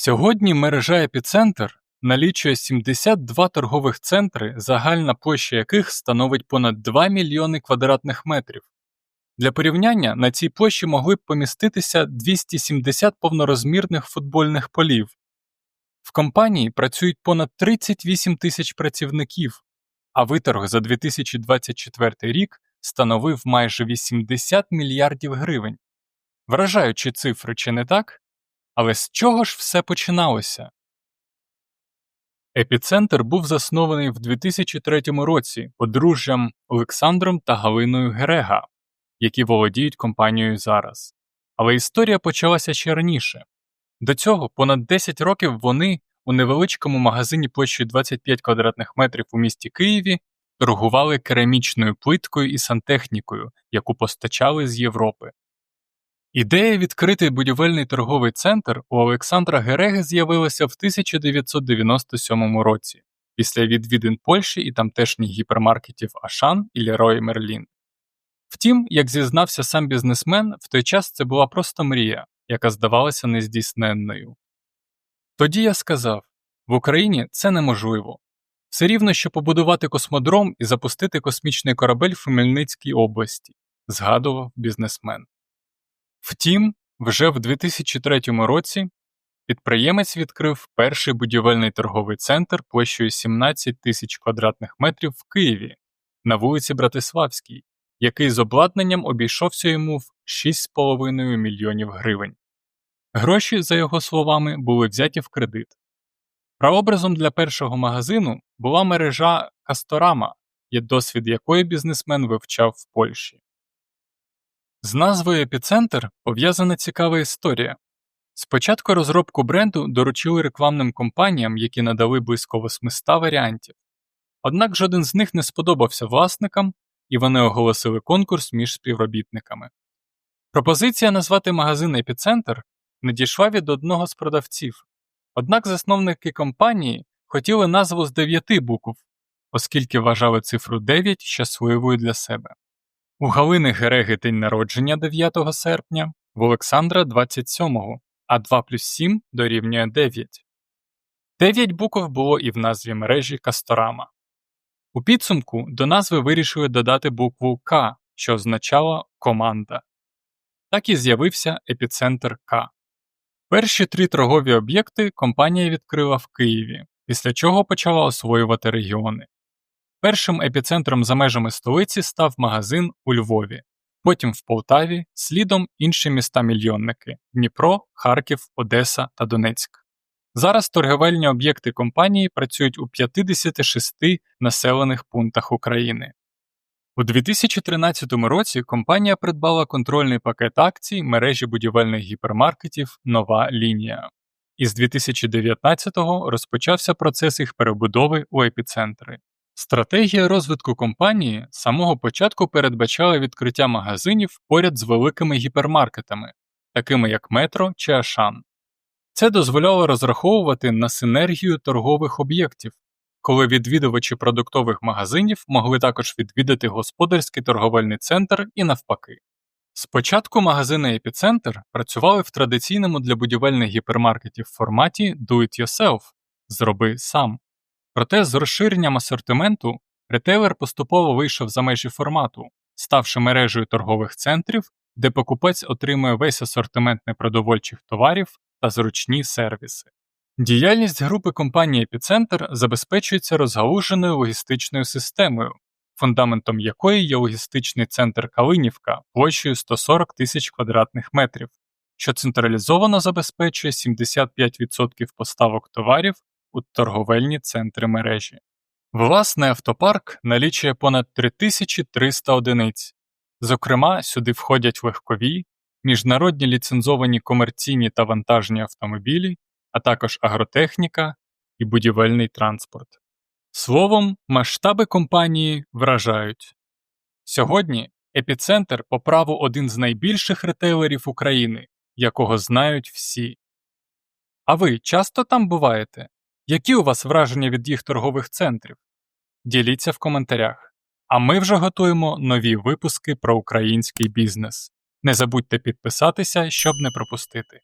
Сьогодні мережа Епіцентр налічує 72 торгових центри, загальна площа яких становить понад 2 мільйони квадратних метрів. Для порівняння на цій площі могли б поміститися 270 повнорозмірних футбольних полів. В компанії працюють понад 38 тисяч працівників, а виторг за 2024 рік становив майже 80 мільярдів гривень. Вражаючі цифри, чи не так? Але з чого ж все починалося? Епіцентр був заснований в 2003 році подружжям Олександром та Галиною Герега, які володіють компанією зараз. Але історія почалася ще раніше. До цього понад 10 років вони у невеличкому магазині площею 25 квадратних метрів у місті Києві торгували керамічною плиткою і сантехнікою, яку постачали з Європи. Ідея відкрити будівельний торговий центр у Олександра Гереги з'явилася в 1997 році після відвідин Польщі і тамтешніх гіпермаркетів Ашан і Leroy Merlin. Втім, як зізнався сам бізнесмен, в той час це була просто мрія, яка здавалася нездійсненною. Тоді я сказав в Україні це неможливо. Все рівно, що побудувати космодром і запустити космічний корабель в Хмельницькій області, згадував бізнесмен. Втім, вже в 2003 році підприємець відкрив перший будівельний торговий центр площею 17 тисяч квадратних метрів в Києві на вулиці Братиславській, який з обладнанням обійшовся йому в 6,5 мільйонів гривень. Гроші, за його словами, були взяті в кредит. Прообразом для першого магазину була мережа Касторама, досвід якої бізнесмен вивчав в Польщі. З назвою Епіцентр пов'язана цікава історія. Спочатку розробку бренду доручили рекламним компаніям, які надали близько 800 варіантів. Однак жоден з них не сподобався власникам, і вони оголосили конкурс між співробітниками. Пропозиція назвати магазин Епіцентр надійшла від одного з продавців, однак засновники компанії хотіли назву з дев'яти букв, оскільки вважали цифру 9 щасливою для себе. У Галини Гереги день народження 9 серпня, в Олександра 27, а 2 плюс 7 дорівнює 9. 9 букв було і в назві мережі Касторама. У підсумку до назви вирішили додати букву К, що означало команда. Так і з'явився епіцентр К. Перші три торгові об'єкти компанія відкрила в Києві, після чого почала освоювати регіони. Першим епіцентром за межами столиці став магазин у Львові, потім в Полтаві, слідом інші міста-мільйонники Дніпро, Харків, Одеса та Донецьк. Зараз торговельні об'єкти компанії працюють у 56 населених пунктах України. У 2013 році компанія придбала контрольний пакет акцій мережі будівельних гіпермаркетів Нова лінія. І з 2019-го розпочався процес їх перебудови у епіцентри. Стратегія розвитку компанії з самого початку передбачала відкриття магазинів поряд з великими гіпермаркетами, такими як Метро чи Ашан. Це дозволяло розраховувати на синергію торгових об'єктів, коли відвідувачі продуктових магазинів могли також відвідати господарський торговельний центр і навпаки. Спочатку магазини Епіцентр працювали в традиційному для будівельних гіпермаркетів форматі Do It Yourself зроби сам. Проте з розширенням асортименту ретейлер поступово вийшов за межі формату, ставши мережею торгових центрів, де покупець отримує весь асортимент непродовольчих товарів та зручні сервіси. Діяльність групи компанії Епіцентр забезпечується розгалуженою логістичною системою, фундаментом якої є логістичний центр Калинівка площею 140 тисяч квадратних метрів, що централізовано забезпечує 75% поставок товарів у торговельні центри мережі. Власний автопарк налічує понад 3300 одиниць. Зокрема, сюди входять легкові, міжнародні ліцензовані комерційні та вантажні автомобілі, а також агротехніка і будівельний транспорт. Словом, масштаби компанії вражають. Сьогодні епіцентр по праву один з найбільших ретейлерів України, якого знають всі. А ви часто там буваєте? Які у вас враження від їх торгових центрів? Діліться в коментарях. А ми вже готуємо нові випуски про український бізнес. Не забудьте підписатися, щоб не пропустити.